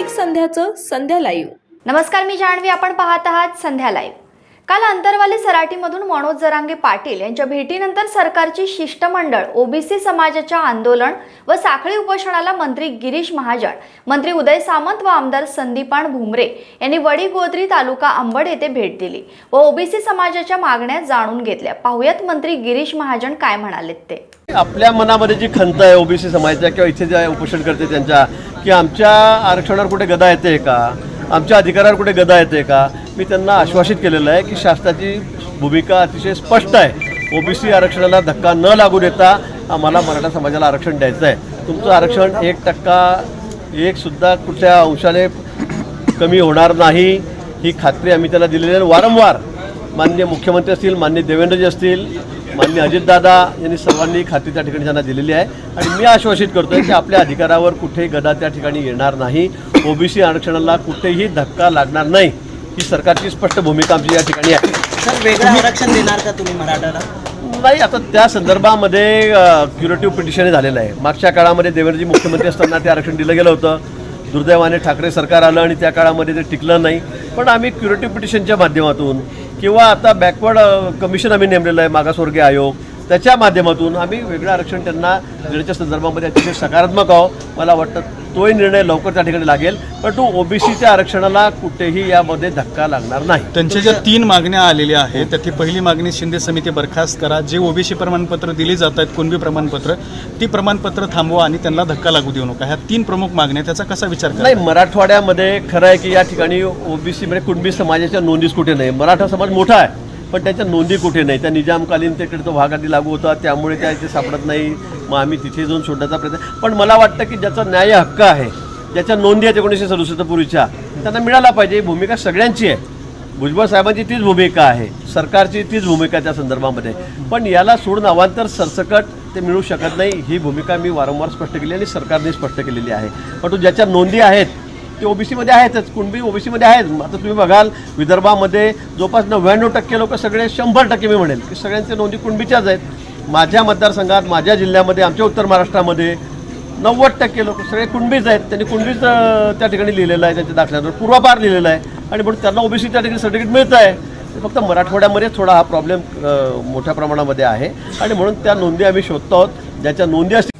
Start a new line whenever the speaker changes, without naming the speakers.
दैनिक संध्याचं संध्या live.
नमस्कार मी जान्हवी. आपण पाहत आहात संध्या लाईव्ह. काल अंतरवाली सराटीमधून मनोज जरांगे पाटील यांच्या भेटीनंतर सरकारची शिष्टमंडळ ओबीसी समाजाच्या आंदोलन व साखळी उपोषणाला मंत्री गिरीश महाजन मंत्री उदय सामंत व आमदार संदीपान भुमरे यांनी वडीगोद्री तालुका अंबड येथे भेट दिली व ओबीसी समाजाच्या मागण्या जाणून घेतल्या. पाहुयात मंत्री गिरीश महाजन काय म्हणालेत ते.
आपल्या मनामध्ये जी खंत आहे ओबीसी समाजाच्या किंवा इथे जे उपोषण करते त्यांच्या की आमच्या आरक्षणावर कुठे गदा येते का? आमच्या अधिकारावर कुठे गदा येते का? मी त्यांना आश्वासित केलेलं आहे की शासनाची भूमिका अतिशय स्पष्ट आहे. ओबीसी आरक्षणाला धक्का न लागू देता आम्हाला मराठा समाजाला आरक्षण द्यायचं आहे. तुमचं आरक्षण एक टक्का एकसुद्धा कुठल्या अंशाने कमी होणार नाही ही खात्री आम्ही त्याला दिलेली आहे. वारंवार माननीय मुख्यमंत्री असतील माननीय देवेंद्रजी असतील माननीय अजितदादा यांनी सर्वांनी खात्री त्या ठिकाणी त्यांना दिलेली आहे. आणि मी आश्वासित करतोय की आपल्या अधिकारावर कुठेही गदा त्या ठिकाणी येणार नाही. ओबीसी आरक्षणाला कुठेही धक्का लागणार नाही. ही सरकारची स्पष्ट भूमिका आमची या ठिकाणी आहे.
सर वेगळं आरक्षण देणार का तुम्ही मराठाला?
नाही आता त्या संदर्भामध्ये क्युरेटिव्ह पिटिशन झालेलं आहे. मागच्या काळामध्ये देवेंद्रजी मुख्यमंत्री असताना ते आरक्षण दिलं गेलं होतं. दुर्दैवाने ठाकरे सरकार आलं आणि त्या काळामध्ये ते टिकलं नाही. पण आम्ही क्युरेटिव्ह पिटिशनच्या माध्यमातून किंवा आता बॅकवर्ड कमिशन आम्ही नेमलेलं आहे मागासवर्गीय आयोग. त्याच्या माध्यमातून आम्ही वेगळं आरक्षण त्यांना देण्याच्या संदर्भामध्ये अतिशय सकारात्मक आहोत. मला वाटतं तोही निर्णय लवकर त्या ठिकाणी लागेल परंतु ओबीसीच्या आरक्षणाला कुठेही यामध्ये धक्का लागणार नाही.
त्यांच्या ज्या तीन मागण्या आलेल्या आहेत त्यातली पहिली मागणी शिंदे समिती बरखास्त करा. जे ओबीसी प्रमाणपत्र दिली जात आहेत कुणबी प्रमाणपत्र ती प्रमाणपत्र थांबवा आणि त्यांना धक्का लागू देऊ नका. ह्या तीन प्रमुख मागण्या त्याचा कसा विचार करा
नाही मराठवाड्यामध्ये खरं आहे की या ठिकाणी ओबीसी म्हणजे कुणबी समाजाच्या नोंदीच कुठे नाही. मराठा समाज मोठा आहे. पण त्याच्या नोंदी कुठे नाही. त्या निजामकालीन तिकडे तो भाग आधी लागू होता त्यामुळे त्या इथे सापडत नाही. मग आम्ही तिथे जाऊन शोधण्याचा प्रयत्न पण मला वाटतं की ज्याचा न्याय हक्क आहे ज्याच्या नोंदी आहेत एकोणीसशे सदुसष्ट पूर्वीच्या त्यांना मिळाला पाहिजे. ही भूमिका सगळ्यांची आहे. भुजबळ साहेबांची तीच भूमिका आहे. सरकारची तीच भूमिका त्या संदर्भामध्ये. पण याला सोडून अवांतर सरसकट ते मिळू शकत नाही. ही भूमिका मी वारंवार स्पष्ट केली आणि सरकारने स्पष्ट केलेली आहे. पण ज्याच्या नोंदी आहेत ते ओबीसीमध्ये आहेतच. कुणबी ओबीसीमध्ये आहेत. आता तुम्ही बघाल विदर्भामध्ये जवळपास नव्याण्णव टक्के लोक सगळे शंभर टक्के मी म्हणेल. की सगळ्यांच्या नोंदी कुणबीच्याच आहेत. माझ्या मतदारसंघात माझ्या जिल्ह्यामध्ये आमच्या उत्तर महाराष्ट्रामध्ये नव्वद टक्के लोक सगळे कुणबीच आहेत. त्यांनी कुणबीच त्या ठिकाणी लिहिलेलं आहे त्यांच्या दाखल्यावर. पूर्वापार लिहिलेलं आहे. आणि म्हणून त्यांना ओबीसी त्या ठिकाणी सर्टिफिकेट मिळतं आहे. फक्त मराठवाड्यामध्ये थोडा हा प्रॉब्लेम मोठ्या प्रमाणामध्ये आहे. आणि म्हणून त्या नोंदी आम्ही शोधतो आहोत. ज्याच्या नोंदी असतील